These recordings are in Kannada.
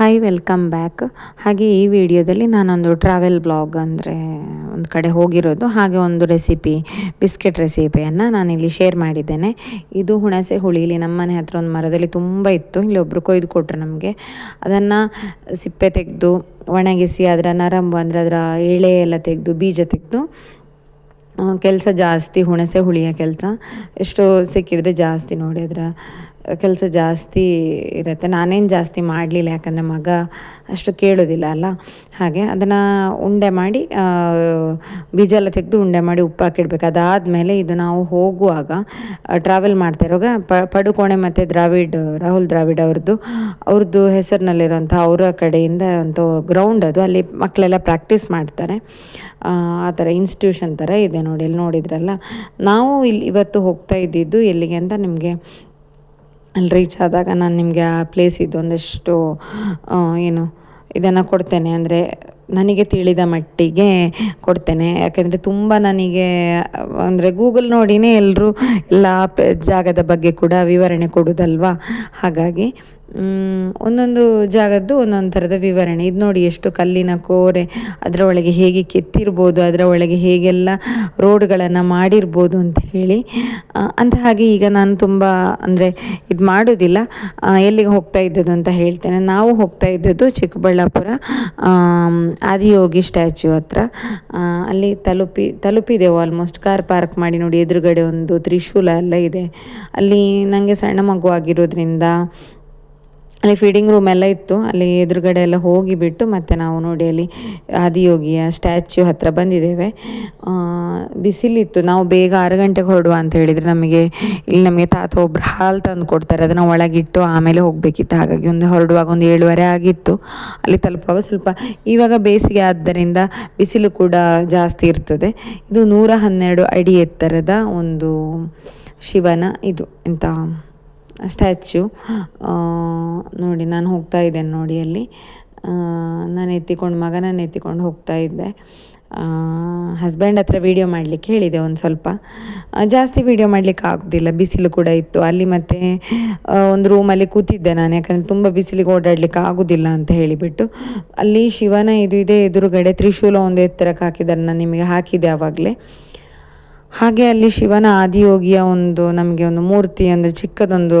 ಹಾಯ್ ವೆಲ್ಕಮ್ ಬ್ಯಾಕ್ ಹಾಗೆ ಈ ವಿಡಿಯೋದಲ್ಲಿ ನಾನೊಂದು ಟ್ರಾವೆಲ್ ಬ್ಲಾಗ್ ಅಂದರೆ ಒಂದು ಕಡೆ ಹೋಗಿರೋದು, ಹಾಗೆ ಒಂದು ರೆಸಿಪಿ ಬಿಸ್ಕೆಟ್ ರೆಸಿಪಿಯನ್ನು ನಾನಿಲ್ಲಿ ಶೇರ್ ಮಾಡಿದ್ದೇನೆ. ಇದು ಹುಣಸೆ ಹುಳಿಲಿ ಇಲ್ಲಿ ನಮ್ಮ ಮನೆ ಹತ್ರ ಒಂದು ಮರದಲ್ಲಿ ತುಂಬ ಇತ್ತು, ಇಲ್ಲಿ ಒಬ್ಬರು ಕೊಯ್ದು ಕೊಟ್ಟರು ನಮಗೆ. ಅದನ್ನು ಸಿಪ್ಪೆ ತೆಗೆದು, ಒಣಗಿಸಿ, ಅದರ ನರಂಬು ಅಂದರೆ ಅದರ ಎಳೆ ಎಲ್ಲ ತೆಗೆದು, ಬೀಜ ತೆಗೆದು ಕೆಲಸ ಜಾಸ್ತಿ ಹುಣಸೆ ಹುಳಿಯ ಕೆಲಸ. ಎಷ್ಟು ಸಿಕ್ಕಿದರೆ ಜಾಸ್ತಿ ನೋಡಿ ಅದರ ಕೆಲಸ ಜಾಸ್ತಿ ಇರುತ್ತೆ. ನಾನೇನು ಜಾಸ್ತಿ ಮಾಡಲಿಲ್ಲ, ಯಾಕಂದರೆ ಮಗ ಅಷ್ಟು ಕೇಳೋದಿಲ್ಲ ಅಲ್ಲ. ಹಾಗೆ ಅದನ್ನು ಉಂಡೆ ಮಾಡಿ ಬೀಜ ಎಲ್ಲ ತೆಗೆದು ಉಂಡೆ ಮಾಡಿ ಉಪ್ಪು ಹಾಕಿಡ್ಬೇಕು. ಅದಾದಮೇಲೆ ಇದು ನಾವು ಹೋಗುವಾಗ ಟ್ರಾವೆಲ್ ಮಾಡ್ತಾ ಇರುವಾಗ ಪಡುಕೋಣೆ ಮತ್ತು ದ್ರಾವಿಡ್, ರಾಹುಲ್ ದ್ರಾವಿಡ್ ಅವ್ರದ್ದು ಅವ್ರದ್ದು ಹೆಸರಿನಲ್ಲಿರೋಂಥ ಅವರ ಕಡೆಯಿಂದ ಒಂದು ಗ್ರೌಂಡ್ ಅದು. ಅಲ್ಲಿ ಮಕ್ಕಳೆಲ್ಲ ಪ್ರಾಕ್ಟೀಸ್ ಮಾಡ್ತಾರೆ. ಆ ಥರ ಇನ್ಸ್ಟಿಟ್ಯೂಷನ್ ಥರ ಇದೆ ನೋಡಿ ಇಲ್ಲಿ ನೋಡಿದ್ರಲ್ಲ. ನಾವು ಇಲ್ಲಿ ಇವತ್ತು ಹೋಗ್ತಾ ಇದ್ದಿದ್ದು ಎಲ್ಲಿಗೆ ಅಂತ ನಿಮಗೆ ಅಲ್ಲಿ ರೀಚ್ ಆದಾಗ ನಾನು ನಿಮಗೆ ಆ ಪ್ಲೇಸಿದ್ದು ಒಂದಷ್ಟು ಏನು, ಇದನ್ನು ಕೊಡ್ತೇನೆ. ಅಂದರೆ ನನಗೆ ತಿಳಿದ ಮಟ್ಟಿಗೆ ಕೊಡ್ತೇನೆ. ಯಾಕೆಂದರೆ ತುಂಬ ನನಗೆ, ಅಂದರೆ ಗೂಗಲ್ ನೋಡಿನೇ ಎಲ್ಲರೂ ಎಲ್ಲ ಜಾಗದ ಬಗ್ಗೆ ಕೂಡ ವಿವರಣೆ ಕೊಡೋದಲ್ವಾ? ಹಾಗಾಗಿ ಒಂದೊಂದು ಜಾಗದ್ದು ಒಂದೊಂದು ಥರದ ವಿವರಣೆ. ಇದು ನೋಡಿ ಎಷ್ಟು ಕಲ್ಲಿನ ಕೋರೆ, ಅದರ ಒಳಗೆ ಹೇಗೆ ಕೆತ್ತಿರ್ಬೋದು, ಅದರ ಒಳಗೆ ಹೇಗೆಲ್ಲ ರೋಡ್ಗಳನ್ನು ಮಾಡಿರ್ಬೋದು ಅಂತ ಹೇಳಿ. ಅಂತ ಹಾಗೆ ಈಗ ನಾನು ತುಂಬ ಅಂದರೆ ಇದು ಮಾಡೋದಿಲ್ಲ. ಎಲ್ಲಿಗೆ ಹೋಗ್ತಾ ಇದ್ದದ್ದು ಅಂತ ಹೇಳ್ತೇನೆ. ನಾವು ಹೋಗ್ತಾ ಇದ್ದದ್ದು ಚಿಕ್ಕಬಳ್ಳಾಪುರ ಆದಿಯೋಗಿ ಸ್ಟ್ಯಾಚ್ಯು ಹತ್ರ. ಅಲ್ಲಿ ತಲುಪಿ, ತಲುಪಿದೆವು ಆಲ್ಮೋಸ್ಟ್ ಕಾರ್ ಪಾರ್ಕ್ ಮಾಡಿ ನೋಡಿ ಎದುರುಗಡೆ ಒಂದು ತ್ರಿಶೂಲ ಎಲ್ಲ ಇದೆ. ಅಲ್ಲಿ ನನಗೆ ಸಣ್ಣ ಮಗು ಆಗಿರೋದ್ರಿಂದ ಅಲ್ಲಿ ಫೀಡಿಂಗ್ ರೂಮ್ ಎಲ್ಲ ಇತ್ತು. ಅಲ್ಲಿ ಎದುರುಗಡೆ ಎಲ್ಲ ಹೋಗಿಬಿಟ್ಟು ಮತ್ತೆ ನಾವು ನೋಡಿ ಅಲ್ಲಿ ಆದಿಯೋಗಿಯ ಸ್ಟ್ಯಾಚ್ಯೂ ಹತ್ರ ಬಂದಿದ್ದೇವೆ. ಬಿಸಿಲಿತ್ತು. ನಾವು ಬೇಗ ಆರು ಗಂಟೆಗೆ ಹೊರಡುವ ಅಂತ ಹೇಳಿದರೆ ನಮಗೆ ಇಲ್ಲಿ ನಮಗೆ ತಾತ ಒಬ್ಬರು ಹಾಲು ತಂದು ಕೊಡ್ತಾರೆ. ಅದನ್ನು ಒಳಗಿಟ್ಟು ಆಮೇಲೆ ಹೋಗಬೇಕಿತ್ತು. ಹಾಗಾಗಿ ಒಂದು ಹೊರಡುವಾಗ ಒಂದು ಏಳುವರೆ ಆಗಿತ್ತು. ಅಲ್ಲಿ ತಲುಪುವಾಗ ಸ್ವಲ್ಪ ಇವಾಗ ಬೇಸಿಗೆ ಆದ್ದರಿಂದ ಬಿಸಿಲು ಕೂಡ ಜಾಸ್ತಿ ಇರ್ತದೆ. ಇದು ನೂರ ಹನ್ನೆರಡು ಅಡಿ ಎತ್ತರದ ಒಂದು ಶಿವನ ಇದು ಎಂಥ ಸ್ಟ್ಯಾಚ್ಯೂ. ನೋಡಿ, ನಾನು ಹೋಗ್ತಾ ಇದ್ದೇನೆ ನೋಡಿ ಅಲ್ಲಿ. ನಾನು ಎತ್ತಿಕೊಂಡು ಮಗನನ್ನು ಎತ್ತಿಕೊಂಡು ಹೋಗ್ತಾ ಇದ್ದೆ. ಹಸ್ಬೆಂಡ್ ಹತ್ರ ವೀಡಿಯೋ ಮಾಡಲಿಕ್ಕೆ ಹೇಳಿದೆ ಒಂದು ಸ್ವಲ್ಪ. ಜಾಸ್ತಿ ವೀಡಿಯೋ ಮಾಡಲಿಕ್ಕೆ ಆಗೋದಿಲ್ಲ, ಬಿಸಿಲು ಕೂಡ ಇತ್ತು. ಅಲ್ಲಿ ಮತ್ತೆ ಒಂದು ರೂಮಲ್ಲಿ ಕೂತಿದ್ದೆ ನಾನು, ಯಾಕಂದರೆ ತುಂಬ ಬಿಸಿಲಿಗೆ ಓಡಾಡಲಿಕ್ಕೆ ಆಗೋದಿಲ್ಲ ಅಂತ ಹೇಳಿಬಿಟ್ಟು. ಅಲ್ಲಿ ಶಿವನ ಇದು ಇದೆ, ಎದುರುಗಡೆ ತ್ರಿಶೂಲ ಒಂದು ಎತ್ತರಕ್ಕೆ ಹಾಕಿದ್ದಾರೆ, ನಾನು ನಿಮಗೆ ಹಾಕಿದೆ ಆವಾಗಲೇ. ಹಾಗೆ ಅಲ್ಲಿ ಶಿವನ ಆದಿಯೋಗಿಯ ಒಂದು ನಮಗೆ ಒಂದು ಮೂರ್ತಿ ಅಂದರೆ ಚಿಕ್ಕದೊಂದು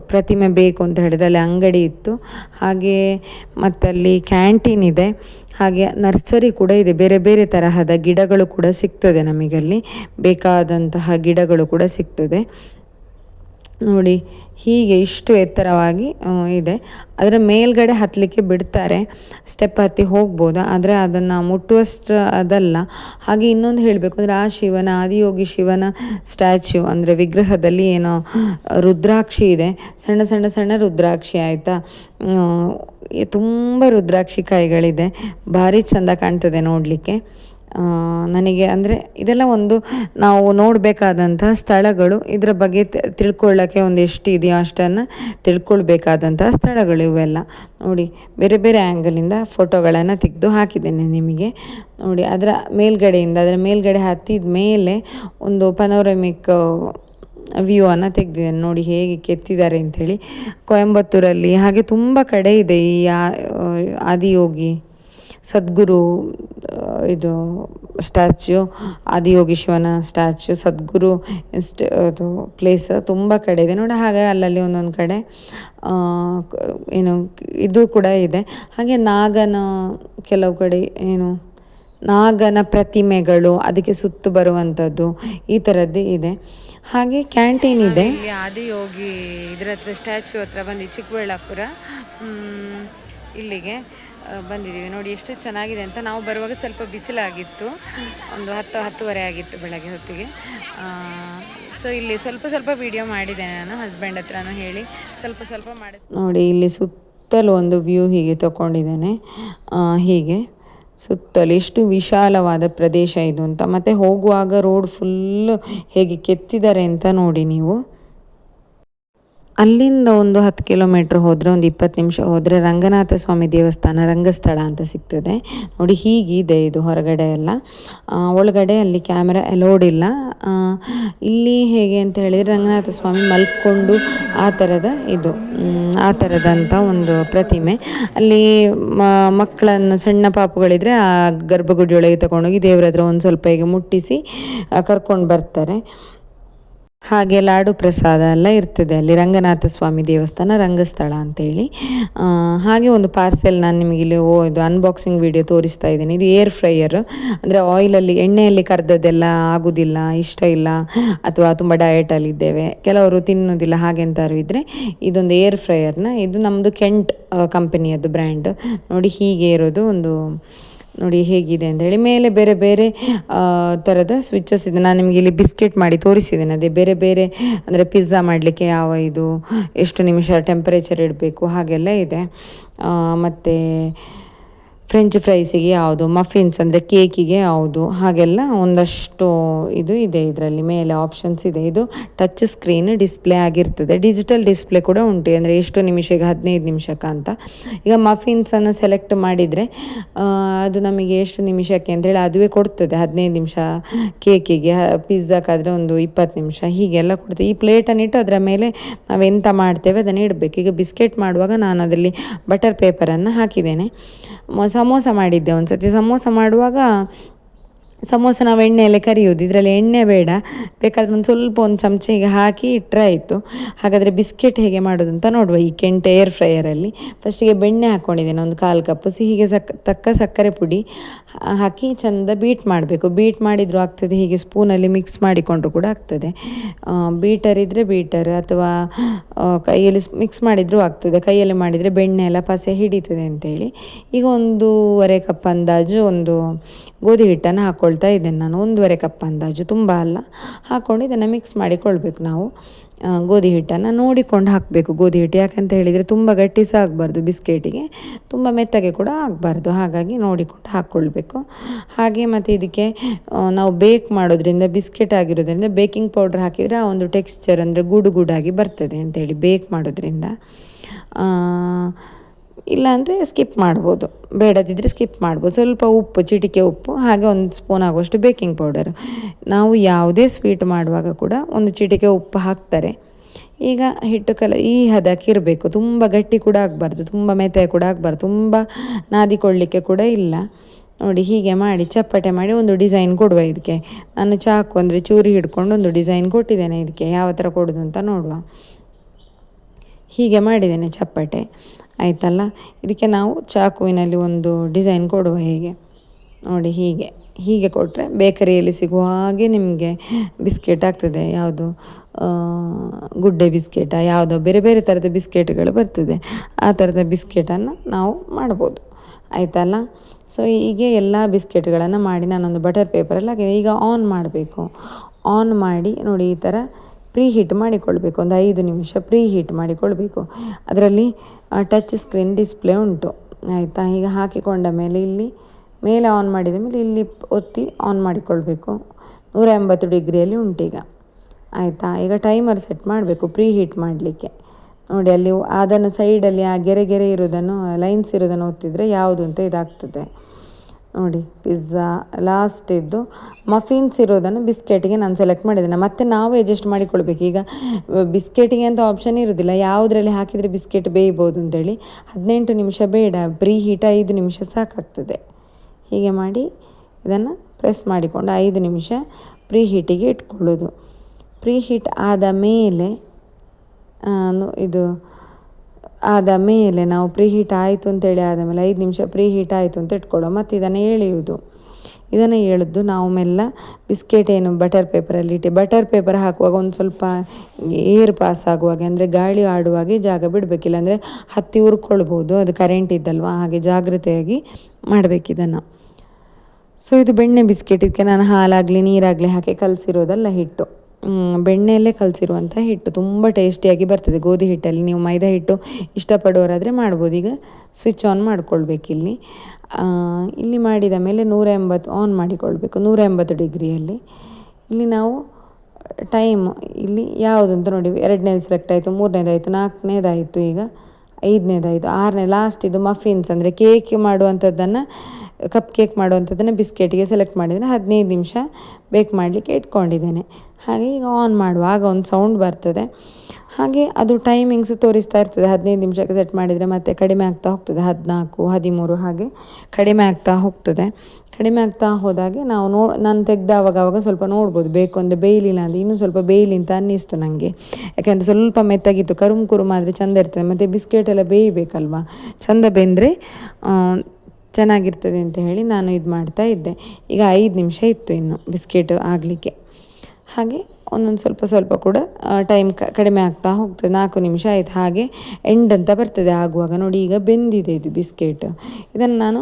ಪ್ರತಿಮೆ ಬೇಕು ಅಂತ ಹೇಳಿದ್ರೆ ಅಲ್ಲಿ ಅಂಗಡಿ ಇತ್ತು. ಹಾಗೆ ಮತ್ತಲ್ಲಿ ಕ್ಯಾಂಟೀನ್ ಇದೆ. ಹಾಗೆ ನರ್ಸರಿ ಕೂಡ ಇದೆ. ಬೇರೆ ಬೇರೆ ತರಹದ ಗಿಡಗಳು ಕೂಡ ಸಿಗ್ತದೆ ನಮಗಲ್ಲಿ. ಬೇಕಾದಂತಹ ಗಿಡಗಳು ಕೂಡ ಸಿಗ್ತದೆ. ನೋಡಿ, ಹೀಗೆ ಇಷ್ಟು ಎತ್ತರವಾಗಿ ಇದೆ. ಅದರ ಮೇಲ್ಗಡೆ ಹತ್ತಲಿಕ್ಕೆ ಬಿಡ್ತಾರೆ. ಸ್ಟೆಪ್ ಹತ್ತಿ ಹೋಗ್ಬೋದು, ಆದರೆ ಅದನ್ನು ಮುಟ್ಟುವಷ್ಟು ಅದಲ್ಲ. ಹಾಗೆ ಇನ್ನೊಂದು ಹೇಳಬೇಕು ಅಂದರೆ, ಆ ಶಿವನ, ಆದಿಯೋಗಿ ಶಿವನ ಸ್ಟ್ಯಾಚ್ಯೂ ಅಂದರೆ ವಿಗ್ರಹದಲ್ಲಿ ಏನೋ ರುದ್ರಾಕ್ಷಿ ಇದೆ. ಸಣ್ಣ ಸಣ್ಣ ಸಣ್ಣ ರುದ್ರಾಕ್ಷಿ ಆಯಿತಾ? ತುಂಬ ರುದ್ರಾಕ್ಷಿ ಕಾಯಿಗಳಿದೆ ಭಾರಿ ಚೆಂದ ಕಾಣ್ತದೆ ನೋಡಲಿಕ್ಕೆ. ನನಗೆ ಅಂದರೆ ಇದೆಲ್ಲ ಒಂದು ನಾವು ನೋಡಬೇಕಾದಂತಹ ಸ್ಥಳಗಳು. ಇದರ ಬಗ್ಗೆ ತಿಳ್ಕೊಳ್ಳೋಕ್ಕೆ ಒಂದು ಎಷ್ಟು ಇದೆಯೋ ಅಷ್ಟನ್ನು ತಿಳ್ಕೊಳ್ಬೇಕಾದಂತಹ ಸ್ಥಳಗಳು ಇವೆಲ್ಲ. ನೋಡಿ, ಬೇರೆ ಬೇರೆ ಆ್ಯಂಗಲಿಂದ ಫೋಟೋಗಳನ್ನು ತೆಗೆದು ಹಾಕಿದ್ದೇನೆ ನಿಮಗೆ. ನೋಡಿ, ಅದರ ಮೇಲ್ಗಡೆಯಿಂದ, ಅದರ ಮೇಲ್ಗಡೆ ಹತ್ತಿದ ಮೇಲೆ ಒಂದು ಪನೋರಮಿಕ್ ವ್ಯೂ ಅನ್ನು ತೆಗೆದಿದ್ದೇನೆ. ನೋಡಿ, ಹೇಗೆ ಕೆತ್ತಿದ್ದಾರೆ ಅಂಥೇಳಿ ಕೊಯಂಬತ್ತೂರಲ್ಲಿ, ಹಾಗೆ ತುಂಬ ಕಡೆ ಇದೆ ಈ ಆದಿಯೋಗಿ. ಸದ್ಗುರು ಇದು ಸ್ಟ್ಯಾಚ್ಯು, ಆದಿಯೋಗಿ ಶಿವನ ಸ್ಟ್ಯಾಚ್ಯು, ಸದ್ಗುರು ಇನ್ಸ್ಟ್, ಅದು ಪ್ಲೇಸ್ ತುಂಬ ಕಡೆ ಇದೆ. ನೋಡಿ ಹಾಗೆ ಅಲ್ಲಲ್ಲಿ ಒಂದೊಂದು ಕಡೆ ಏನು, ಇದು ಕೂಡ ಇದೆ. ಹಾಗೆ ನಾಗನ ಕೆಲವು ಕಡೆ ಏನು, ನಾಗನ ಪ್ರತಿಮೆಗಳು, ಅದಕ್ಕೆ ಸುತ್ತು ಬರುವಂಥದ್ದು ಈ ಥರದ್ದೇ ಇದೆ. ಹಾಗೆ ಕ್ಯಾಂಟೀನ್ ಇದೆ. ಆದಿಯೋಗಿ ಇದರ ಹತ್ರ, ಸ್ಟ್ಯಾಚ್ಯೂ ಹತ್ರ ಬಂದು ಚಿಕ್ಕಬಳ್ಳಾಪುರ ಇಲ್ಲಿಗೆ. ಬಂದಿದ್ದೀವಿ. ನೋಡಿ, ಎಷ್ಟು ಚೆನ್ನಾಗಿದೆ ಅಂತ ನಾವು ಬರುವಾಗ ಸ್ವಲ್ಪ ಬಿಸಿಲಾಗಿತ್ತು. ಒಂದು ಹತ್ತು, ಹತ್ತುವರೆ ಆಗಿತ್ತು ಬೆಳಗ್ಗೆ ಹೊತ್ತಿಗೆ. ಸೊ ಇಲ್ಲಿ ಸ್ವಲ್ಪ ಸ್ವಲ್ಪ ವಿಡಿಯೋ ಮಾಡಿದೆ ನಾನು ಹಸ್ಬೆಂಡ್ ಹತ್ರನೂ ಹೇಳಿ. ಸ್ವಲ್ಪ ಸ್ವಲ್ಪ ಮಾಡಿ, ನೋಡಿ, ಇಲ್ಲಿ ಸುತ್ತಲೂ ಒಂದು ವ್ಯೂ ಹೀಗೆ ತಗೊಂಡಿದ್ದೇನೆ. ಹೀಗೆ. ಸುತ್ತಲೂ ಎಷ್ಟು ವಿಶಾಲವಾದ ಪ್ರದೇಶ ಇದು ಅಂತ. ಮತ್ತು ಹೋಗುವಾಗ ರೋಡ್ ಫುಲ್ಲು ಹೇಗೆ ಕೆತ್ತಿದ್ದಾರೆ ಅಂತ ನೋಡಿ ನೀವು. ಅಲ್ಲಿಂದ ಒಂದು ಹತ್ತು ಕಿಲೋಮೀಟ್ರ್ ಹೋದರೆ, ಒಂದು ಇಪ್ಪತ್ತು ನಿಮಿಷ ಹೋದರೆ ರಂಗನಾಥ ಸ್ವಾಮಿ ದೇವಸ್ಥಾನ ರಂಗಸ್ಥಳ ಅಂತ ಸಿಗ್ತದೆ. ನೋಡಿ ಹೀಗಿದೆ ಇದು ಹೊರಗಡೆ ಎಲ್ಲ. ಒಳಗಡೆ ಅಲ್ಲಿ ಕ್ಯಾಮ್ರಾ ಅಲೋಡ್ ಇಲ್ಲ. ಇಲ್ಲಿ ಹೇಗೆ ಅಂತ ಹೇಳಿದರೆ ರಂಗನಾಥ ಸ್ವಾಮಿ ಮಲ್ಕೊಂಡು ಆ ಥರದ ಇದು ಆ ಥರದಂಥ ಒಂದು ಪ್ರತಿಮೆ. ಅಲ್ಲಿ ಮಕ್ಕಳನ್ನು, ಸಣ್ಣ ಪಾಪುಗಳಿದ್ರೆ ಆ ಗರ್ಭಗುಡಿಯೊಳಗೆ ತಗೊಂಡೋಗಿ ದೇವ್ರ ಹತ್ರ ಒಂದು ಸ್ವಲ್ಪ ಹೀಗೆ ಮುಟ್ಟಿಸಿ ಕರ್ಕೊಂಡು ಬರ್ತಾರೆ. ಹಾಗೆ ಲಾಡು ಪ್ರಸಾದ ಎಲ್ಲ ಇರ್ತದೆ ಅಲ್ಲಿ ರಂಗನಾಥ ಸ್ವಾಮಿ ದೇವಸ್ಥಾನ ರಂಗಸ್ಥಳ ಅಂತೇಳಿ. ಹಾಗೆ ಒಂದು ಪಾರ್ಸೆಲ್ ನಾನು ನಿಮಗೆ ಇಲ್ಲಿ ಓ, ಇದು ಅನ್ಬಾಕ್ಸಿಂಗ್ ವಿಡಿಯೋ ತೋರಿಸ್ತಾ ಇದ್ದೀನಿ. ಇದು ಏರ್ ಫ್ರೈಯರ್ ಅಂದರೆ ಆಯಿಲಲ್ಲಿ ಎಣ್ಣೆಯಲ್ಲಿ ಕರೆದದ್ದೆಲ್ಲ ಆಗೋದಿಲ್ಲ, ಇಷ್ಟ ಇಲ್ಲ, ಅಥವಾ ತುಂಬ ಡಯಟಲ್ಲಿದ್ದೇವೆ ಕೆಲವರು ತಿನ್ನೋದಿಲ್ಲ ಹಾಗೆಂತಾರು ಇದ್ದರೆ ಇದೊಂದು ಏರ್ ಫ್ರೈಯರ್ನ ಇದು ನಮ್ಮದು ಕೆಂಟ್ ಕಂಪನಿಯದ್ದು ಬ್ರ್ಯಾಂಡ್ ನೋಡಿ ಹೀಗೆ ಇರೋದು ಒಂದು ನೋಡಿ ಹೇಗಿದೆ ಅಂತ ಹೇಳಿ ಮೇಲೆ ಬೇರೆ ಬೇರೆ ಥರದ ಸ್ವಿಚಸ್ ಇದೆ. ನಾನು ನಿಮಗೆ ಇಲ್ಲಿ ಬಿಸ್ಕೆಟ್ ಮಾಡಿ ತೋರಿಸಿದ್ದೇನೆ ಅದೇ ಬೇರೆ ಬೇರೆ, ಅಂದರೆ ಪಿಜ್ಜಾ ಮಾಡಲಿಕ್ಕೆ ಯಾವ ಇದು, ಎಷ್ಟು ನಿಮಿಷ ಟೆಂಪರೇಚರ್ ಇಡಬೇಕು, ಹಾಗೆಲ್ಲ ಇದೆ. ಮತ್ತು ಫ್ರೆಂಚ್ ಫ್ರೈಸಿಗೆ ಯಾವುದು? ಮಫಿನ್ಸ್ ಅಂದರೆ ಕೇಕಿಗೆ ಯಾವುದು? ಹಾಗೆಲ್ಲ ಒಂದಷ್ಟು ಇದು ಇದೆ ಇದರಲ್ಲಿ. ಮೇಲೆ ಆಪ್ಷನ್ಸ್ ಇದೆ. ಇದು ಟಚ್ ಸ್ಕ್ರೀನ್ ಡಿಸ್ಪ್ಲೇ ಆಗಿರ್ತದೆ. ಡಿಜಿಟಲ್ ಡಿಸ್ಪ್ಲೇ ಕೂಡ ಉಂಟು. ಅಂದರೆ ಎಷ್ಟು ನಿಮಿಷಕ್ಕೆ? ಹದಿನೈದು ನಿಮಿಷಕ್ಕೆ ಅಂತ. ಈಗ ಮಫಿನ್ಸನ್ನು ಸೆಲೆಕ್ಟ್ ಮಾಡಿದರೆ ಅದು ನಮಗೆ ಎಷ್ಟು ನಿಮಿಷಕ್ಕೆ ಅಂತೇಳಿ ಅದುವೇ ಕೊಡ್ತದೆ. ಹದಿನೈದು ನಿಮಿಷ ಕೇಕಿಗೆ ಪಿಜ್ಜಾಕ್ಕಾದರೆ ಒಂದು ಇಪ್ಪತ್ತು ನಿಮಿಷ. ಹೀಗೆಲ್ಲ ಕೊಡ್ತದೆ. ಈ ಪ್ಲೇಟನ್ನು ಇಟ್ಟು ಅದರ ಮೇಲೆ ನಾವು ಎಂತ ಮಾಡ್ತೇವೆ ಅದನ್ನು ಇಡಬೇಕು. ಈಗ ಬಿಸ್ಕೆಟ್ ಮಾಡುವಾಗ ನಾನು ಅದರಲ್ಲಿ ಬಟರ್ ಪೇಪರನ್ನು ಹಾಕಿದ್ದೇನೆ. ಮ- ಸಮೋಸ ಮಾಡಿದ್ದೆ ಒಂದು ಸತಿ ಸಮೋಸ ಮಾಡುವಾಗ ಸಮೋಸ ನಾವು ಎಣ್ಣೆಯಲ್ಲೇ ಕರಿಯೋದು ಇದರಲ್ಲಿ ಎಣ್ಣೆ ಬೇಡ. ಬೇಕಾದ್ರೆ ಒಂದು ಸ್ವಲ್ಪ ಒಂದು ಚಮಚ ಹಾಕಿ ಇಟ್ಟರೆ ಆಯಿತು. ಹಾಗಾದರೆ ಬಿಸ್ಕೆಟ್ ಹೇಗೆ ಮಾಡೋದು ಅಂತ ನೋಡುವ ಈ ಕೆಂಟ್ ಏರ್ ಫ್ರೈಯರಲ್ಲಿ ಫಸ್ಟಿಗೆ ಬೆಣ್ಣೆ ಹಾಕ್ಕೊಂಡಿದ್ದೇನೆ ಒಂದು ಕಾಲು ಕಪ್. ಸಿಹಿಗೆ ಸಕ್, ತಕ್ಕ ಸಕ್ಕರೆ ಪುಡಿ ಹಾಕಿ ಚೆಂದ ಬೀಟ್ ಮಾಡಬೇಕು. ಬೀಟ್ ಮಾಡಿದರೂ ಆಗ್ತದೆ, ಹೀಗೆ ಸ್ಪೂನಲ್ಲಿ ಮಿಕ್ಸ್ ಮಾಡಿಕೊಂಡ್ರು ಕೂಡ ಆಗ್ತದೆ. ಬೀಟರ್ ಇದ್ದರೆ ಬೀಟರ್ ಅಥವಾ ಕೈಯಲ್ಲಿ ಮಿಕ್ಸ್ ಮಾಡಿದರೂ ಆಗ್ತದೆ. ಕೈಯಲ್ಲಿ ಮಾಡಿದರೆ ಬೆಣ್ಣೆ ಎಲ್ಲ ಪಸೆ ಹಿಡಿತದೆ ಅಂತೇಳಿ. ಈಗ ಒಂದೂವರೆ ಕಪ್ ಅಂದಾಜು ಒಂದು ಗೋಧಿ ಹಿಟ್ಟನ್ನು ಹಾಕ್ಕೊಳ್ತಾ ಇದ್ದೇನೆ ನಾನು. ಒಂದೂವರೆ ಕಪ್ ಅಂದಾಜು, ತುಂಬ ಅಲ್ಲ. ಹಾಕ್ಕೊಂಡು ಇದನ್ನು ಮಿಕ್ಸ್ ಮಾಡಿಕೊಳ್ಬೇಕು ನಾವು. ಗೋಧಿ ಹಿಟ್ಟನ್ನು ನೋಡಿಕೊಂಡು ಹಾಕಬೇಕು ಗೋಧಿ ಹಿಟ್ಟು. ಯಾಕಂತ ಹೇಳಿದರೆ ತುಂಬ ಗಟ್ಟಿ ಸಹ ಆಗಬಾರ್ದು ಬಿಸ್ಕೆಟಿಗೆ. ತುಂಬ ಮೆತ್ತಗೆ ಕೂಡ ಆಗಬಾರ್ದು. ಹಾಗಾಗಿ ನೋಡಿಕೊಂಡು ಹಾಕ್ಕೊಳ್ಬೇಕು ಹಾಗೆ ಮತ್ತು ಇದಕ್ಕೆ ನಾವು ಬೇಕ್ ಮಾಡೋದ್ರಿಂದ, ಬಿಸ್ಕೆಟ್ ಆಗಿರೋದ್ರಿಂದ ಬೇಕಿಂಗ್ ಪೌಡ್ರ್ ಹಾಕಿದರೆ ಆ ಒಂದು ಟೆಕ್ಸ್ಚರ್ ಅಂದರೆ ಗುಡು ಗುಡಾಗಿ ಬರ್ತದೆ ಅಂತೇಳಿ ಬೇಕ್ ಮಾಡೋದ್ರಿಂದ. ಇಲ್ಲಾಂದರೆ ಸ್ಕಿಪ್ ಮಾಡ್ಬೋದು. ಬೇಡದಿದ್ದರೆ ಸ್ಕಿಪ್ ಮಾಡ್ಬೋದು. ಸ್ವಲ್ಪ ಉಪ್ಪು, ಚಿಟಿಕೆ ಉಪ್ಪು, ಹಾಗೆ ಒಂದು ಸ್ಪೂನ್ ಆಗುವಷ್ಟು ಬೇಕಿಂಗ್ ಪೌಡರ್ ನಾವು ಯಾವುದೇ ಸ್ವೀಟ್ ಮಾಡುವಾಗ ಕೂಡ ಒಂದು ಚಿಟಿಕೆ ಉಪ್ಪು ಹಾಕ್ತಾರೆ. ಈಗ ಹಿಟ್ಟು ಕಲ, ಈ ಹದಕ್ಕೆ ಇರಬೇಕು. ತುಂಬ ಗಟ್ಟಿ ಕೂಡ ಆಗಬಾರ್ದು. ತುಂಬ ಮೆತೆ ಕೂಡ ಆಗಬಾರ್ದು. ತುಂಬ ನಾದಿಕೊಳ್ಳಿಕ್ಕೆ ಕೂಡ ಇಲ್ಲ. ನೋಡಿ, ಹೀಗೆ ಮಾಡಿ, ಚಪ್ಪಟೆ ಮಾಡಿ ಒಂದು ಡಿಸೈನ್ ಕೊಡುವ ಇದಕ್ಕೆ ನಾನು ಚಾಕು ಅಂದರೆ ಚೂರಿ ಹಿಡ್ಕೊಂಡು ಒಂದು ಡಿಸೈನ್ ಕೊಟ್ಟಿದ್ದೇನೆ ಇದಕ್ಕೆ ಯಾವ ಥರ ಕೊಡೋದು ಅಂತ ನೋಡುವ. ಹೀಗೆ ಮಾಡಿದ್ದೇನೆ ಚಪ್ಪಟೆ. ಆಯ್ತಲ್ಲ? ಇದಕ್ಕೆ ನಾವು ಚಾಕುವಿನಲ್ಲಿ ಒಂದು ಡಿಸೈನ್ ಕೊಡುವ ಹೇಗೆ? ನೋಡಿ ಹೀಗೆ ಹೀಗೆ ಕೊಟ್ಟರೆ ಬೇಕರಿಯಲ್ಲಿ ಸಿಗುವ ಹಾಗೆ ನಿಮಗೆ ಬಿಸ್ಕೆಟ್ ಆಗ್ತದೆ. ಯಾವುದು? ಗುಡ್ಡೆ ಬಿಸ್ಕೆಟ, ಯಾವುದೋ? ಬೇರೆ ಬೇರೆ ಥರದ ಬಿಸ್ಕೆಟ್ಗಳು ಬರ್ತದೆ. ಆ ಥರದ ಬಿಸ್ಕೆಟನ್ನು ನಾವು ಮಾಡ್ಬೋದು. ಆಯಿತಲ್ಲ? ಸೊ ಹೀಗೆ ಎಲ್ಲ ಬಿಸ್ಕೆಟ್ಗಳನ್ನು ಮಾಡಿ ನಾನೊಂದು ಬಟರ್ ಪೇಪರಲ್ಲಿ ಹಾಕಿದೆ. ಈಗ ಆನ್ ಮಾಡಬೇಕು. ಆನ್ ಮಾಡಿ, ನೋಡಿ ಈ ಥರ ಪ್ರೀ ಹೀಟ್ ಮಾಡಿಕೊಳ್ಬೇಕು. ಒಂದು ಐದು ನಿಮಿಷ ಪ್ರೀ ಹೀಟ್ ಮಾಡಿಕೊಳ್ಬೇಕು. ಅದರಲ್ಲಿ ಟಚ್ ಸ್ಕ್ರೀನ್ ಡಿಸ್ಪ್ಲೇ ಉಂಟು. ಆಯಿತಾ? ಈಗ ಹಾಕಿಕೊಂಡ ಮೇಲೆ ಇಲ್ಲಿ, ಮೇಲೆ ಆನ್ ಮಾಡಿದ ಮೇಲೆ ಇಲ್ಲಿ ಒತ್ತಿ ಆನ್ ಮಾಡಿಕೊಳ್ಬೇಕು. ನೂರ ಎಂಬತ್ತು ಡಿಗ್ರಿಯಲ್ಲಿ ಉಂಟೀಗ. ಆಯಿತಾ? ಈಗ ಟೈಮರ್ ಸೆಟ್ ಮಾಡಬೇಕು ಪ್ರೀ ಹೀಟ್ ಮಾಡಲಿಕ್ಕೆ. ನೋಡಿ, ಅಲ್ಲಿ ಅದನ್ನು ಸೈಡಲ್ಲಿ ಆ ಗೆರೆ ಗೆರೆ ಇರೋದನ್ನು ಲೈನ್ಸ್ ಇರೋದನ್ನು ಒತ್ತಿದರೆ ಯಾವುದು ಅಂತ ಇದಾಗ್ತದೆ. ನೋಡಿ ಪಿಜ್ಜಾ ಲಾಸ್ಟ್ ಇದ್ದು ಮಫಿನ್ಸ್ ಇರೋದನ್ನು ಬಿಸ್ಕೆಟಿಗೆ ನಾನು ಸೆಲೆಕ್ಟ್ ಮಾಡಿದ್ದೇನೆ. ಮತ್ತೆ ನಾವು ಅಡ್ಜಸ್ಟ್ ಮಾಡಿಕೊಳ್ಬೇಕು. ಈಗ ಬಿಸ್ಕೆಟಿಗೆ ಅಂತ ಆಪ್ಷನ್ ಇರೋದಿಲ್ಲ. ಯಾವುದರಲ್ಲಿ ಹಾಕಿದರೆ ಬಿಸ್ಕೆಟ್ ಬೇಯ್ಬೋದು ಅಂತೇಳಿ ಹದಿನೆಂಟು ನಿಮಿಷ ಬೇಡ. ಪ್ರೀ ಹೀಟ್ ಐದು ನಿಮಿಷ ಸಾಕಾಗ್ತದೆ. ಹೀಗೆ ಮಾಡಿ ಇದನ್ನು ಪ್ರೆಸ್ ಮಾಡಿಕೊಂಡು ಐದು ನಿಮಿಷ ಪ್ರೀ ಹೀಟಿಗೆ ಇಟ್ಕೊಳ್ಳೋದು. ಪ್ರೀ ಹೀಟ್ ಆದ ಮೇಲೆ ಇದು ಆದ ಮೇಲೆ ನಾವು ಪ್ರೀ ಹೀಟ್ ಆಯಿತು ಅಂತೇಳಿ ಆದಮೇಲೆ ಐದು ನಿಮಿಷ ಪ್ರೀ ಹೀಟ್ ಆಯಿತು ಅಂತ ಇಟ್ಕೊಳ್ಳೋ. ಮತ್ತು ಇದನ್ನು ಎಳೆಯುವುದು. ಇದನ್ನು ಎಳೆದು ನಾವು ಮೆಲ್ಲ ಬಿಸ್ಕೆಟ್ ಏನು ಬಟರ್ ಪೇಪರಲ್ಲಿ ಇಟ್ಟು ಬಟರ್ ಪೇಪರ್ ಹಾಕುವಾಗ ಒಂದು ಸ್ವಲ್ಪ ಏರ್ ಪಾಸ್ ಆಗುವಾಗೆ, ಅಂದರೆ ಗಾಳಿ ಆಡುವಾಗೆ ಜಾಗ ಬಿಡಬೇಕಿಲ್ಲ, ಅಂದರೆ ಹತ್ತಿ ಉರ್ಕೊಳ್ಬೋದು ಅದು ಕರೆಂಟ್ ಇದ್ದಲ್ವಾ, ಹಾಗೆ ಜಾಗ್ರತೆಯಾಗಿ ಮಾಡಬೇಕು ಇದನ್ನು. ಸೊ ಇದು ಬೆಣ್ಣೆ ಬಿಸ್ಕೆಟ್. ಇದಕ್ಕೆ ನಾನು ಹಾಲಾಗಲಿ, ನೀರಾಗಲಿ ಹಾಕಿ ಕಲಸಿರೋದಲ್ಲ ಹಿಟ್ಟು. ಬೆಣ್ಣೆಯಲ್ಲೇ ಕಲಸಿರುವಂಥ ಹಿಟ್ಟು. ತುಂಬ ಟೇಸ್ಟಿಯಾಗಿ ಬರ್ತದೆ ಗೋಧಿ ಹಿಟ್ಟಲ್ಲಿ. ನೀವು ಮೈದಾ ಹಿಟ್ಟು ಇಷ್ಟಪಡೋರಾದರೆ ಮಾಡ್ಬೋದು. ಈಗ ಸ್ವಿಚ್ ಆನ್ ಮಾಡ್ಕೊಳ್ಬೇಕಿಲ್ಲಿ ಇಲ್ಲಿ. ಇಲ್ಲಿ ಮಾಡಿದ ಮೇಲೆ ನೂರ ಎಂಬತ್ತು ಆನ್ ಮಾಡಿಕೊಳ್ಬೇಕು. ನೂರ ಎಂಬತ್ತು ಡಿಗ್ರಿಯಲ್ಲಿ. ಇಲ್ಲಿ ನಾವು ಟೈಮ್ ಇಲ್ಲಿ ಯಾವುದು ಅಂತ ನೋಡಿ. ಎರಡನೇದು ಸೆಲೆಕ್ಟ್ ಆಯಿತು, ಮೂರನೇದಾಯಿತು, ನಾಲ್ಕನೇದಾಯಿತು ಈಗ. ಐದನೇದಾಯಿತು ಆರನೇ ಲಾಸ್ಟ್ ಇದು ಮಫಿನ್ಸ್ ಅಂದರೆ ಕೇಕ್ ಮಾಡುವಂಥದ್ದನ್ನು ಕಪ್ ಕೇಕ್ ಮಾಡುವಂಥದ್ದನ್ನು ಬಿಸ್ಕೆಟಿಗೆ ಸೆಲೆಕ್ಟ್ ಮಾಡಿದರೆ ಹದಿನೈದು ನಿಮಿಷ ಬೇಕ್ ಮಾಡಲಿಕ್ಕೆ ಇಟ್ಕೊಂಡಿದ್ದೇನೆ. ಹಾಗೆ ಈಗ ಆನ್ ಮಾಡುವಾಗ ಒಂದು ಸೌಂಡ್ ಬರ್ತದೆ. ಹಾಗೆ ಅದು ಟೈಮಿಂಗ್ಸ್ ತೋರಿಸ್ತಾ ಇರ್ತದೆ. ಹದಿನೈದು ನಿಮಿಷಕ್ಕೆ ಸೆಟ್ ಮಾಡಿದರೆ ಮತ್ತೆ ಕಡಿಮೆ ಆಗ್ತಾ ಹೋಗ್ತದೆ. ಹದಿನಾಲ್ಕು, ಹದಿಮೂರು ಹಾಗೆ ಕಡಿಮೆ ಆಗ್ತಾ ಹೋಗ್ತದೆ. ಕಡಿಮೆ ಆಗ್ತಾ ಹೋದಾಗೆ ನಾವು ನೋ, ನಾನು ತೆಗ್ದು ಆವಾಗ ಆವಾಗ ಸ್ವಲ್ಪ ನೋಡ್ಬೋದು, ಬೇಕು ಅಂದರೆ ಬೇಯಲಿಲ್ಲ ಅಂದರೆ ಇನ್ನೂ ಸ್ವಲ್ಪ ಬೇಯಲಿ ಅಂತ ಅನ್ನಿಸ್ತು ನನಗೆ ಯಾಕೆಂದರೆ ಸ್ವಲ್ಪ ಮೆತ್ತಗಿತ್ತು, ಕರುಮ್ ಕುರುಮ್ ಆದರೆ ಚೆಂದ ಇರ್ತದೆ. ಮತ್ತು ಬಿಸ್ಕೆಟ್ ಎಲ್ಲ ಬೇಯಬೇಕಲ್ವಾ? ಚೆಂದ ಬೆಂದರೆ ಚೆನ್ನಾಗಿರ್ತದೆ ಅಂತ ಹೇಳಿ ನಾನು ಇದು ಮಾಡ್ತಾ ಇದ್ದೆ. ಈಗ ಐದು ನಿಮಿಷ ಇತ್ತು ಇನ್ನು ಬಿಸ್ಕೆಟ್ ಆಗಲಿಕ್ಕೆ. ಹಾಗೆ ಒಂದೊಂದು ಸ್ವಲ್ಪ ಸ್ವಲ್ಪ ಕೂಡ ಟೈಮ್ ಕಡಿಮೆ ಆಗ್ತಾ ಹೋಗ್ತದೆ. ನಾಲ್ಕು ನಿಮಿಷ ಆಯಿತು. ಹಾಗೆ ಎಂಡ್ ಅಂತ ಬರ್ತದೆ ಆಗುವಾಗ. ನೋಡಿ, ಈಗ ಬೆಂದಿದೆ ಇದು ಬಿಸ್ಕೆಟ್. ಇದನ್ನು ನಾನು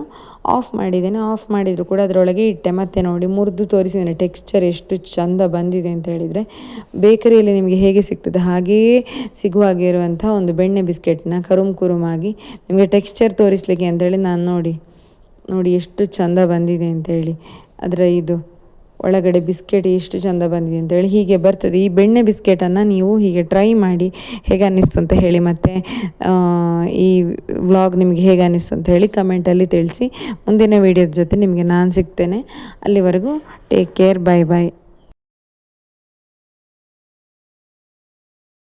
ಆಫ್ ಮಾಡಿದ್ದೇನೆ. ಆಫ್ ಮಾಡಿದರೂ ಕೂಡ ಅದರೊಳಗೆ ಇಟ್ಟೆ. ಮತ್ತೆ ನೋಡಿ, ಮುರಿದು ತೋರಿಸಿದ್ದೇನೆ. ಟೆಕ್ಸ್ಚರ್ ಎಷ್ಟು ಚಂದ ಬಂದಿದೆ ಅಂತ ಹೇಳಿದರೆ ಬೇಕರಿಯಲ್ಲಿ ನಿಮಗೆ ಹೇಗೆ ಸಿಗ್ತದೆ? ಹಾಗೆಯೇ ಸಿಗುವಾಗೆ ಇರುವಂಥ ಒಂದು ಬೆಣ್ಣೆ ಬಿಸ್ಕೆಟ್ನ ಕರುಮ್ ಕುರುಮಾಗಿ ನಿಮಗೆ ಟೆಕ್ಸ್ಚರ್ ತೋರಿಸ್ಲಿಕ್ಕೆ ಅಂತೇಳಿ ನಾನು ನೋಡಿ ನೋಡಿ ಎಷ್ಟು ಚಂದ ಬಂದಿದೆ ಅಂತೇಳಿ ಅದರ ಇದು. ಒಳಗಡೆ ಬಿಸ್ಕೆಟ್ ಎಷ್ಟು ಚಂದ ಬಂದಿದೆ ಅಂತೇಳಿ ಹೀಗೆ ಬರ್ತದೆ. ಈ ಬೆಣ್ಣೆ ಬಿಸ್ಕೆಟನ್ನು ನೀವು ಹೀಗೆ ಟ್ರೈ ಮಾಡಿ ಹೇಗೆ ಅನ್ನಿಸ್ತು ಅಂತ ಹೇಳಿ ಮತ್ತು ಈ ವ್ಲಾಗ್ ನಿಮಗೆ ಹೇಗೆ ಅನ್ನಿಸ್ತು ಅಂತ ಹೇಳಿ ಕಮೆಂಟಲ್ಲಿ ತಿಳಿಸಿ. ಮುಂದಿನ ವೀಡಿಯೋದ ಜೊತೆ ನಿಮಗೆ ನಾನು ಸಿಗ್ತೇನೆ. ಅಲ್ಲಿವರೆಗೂ ಟೇಕ್ ಕೇರ್ ಬೈ ಬಾಯ್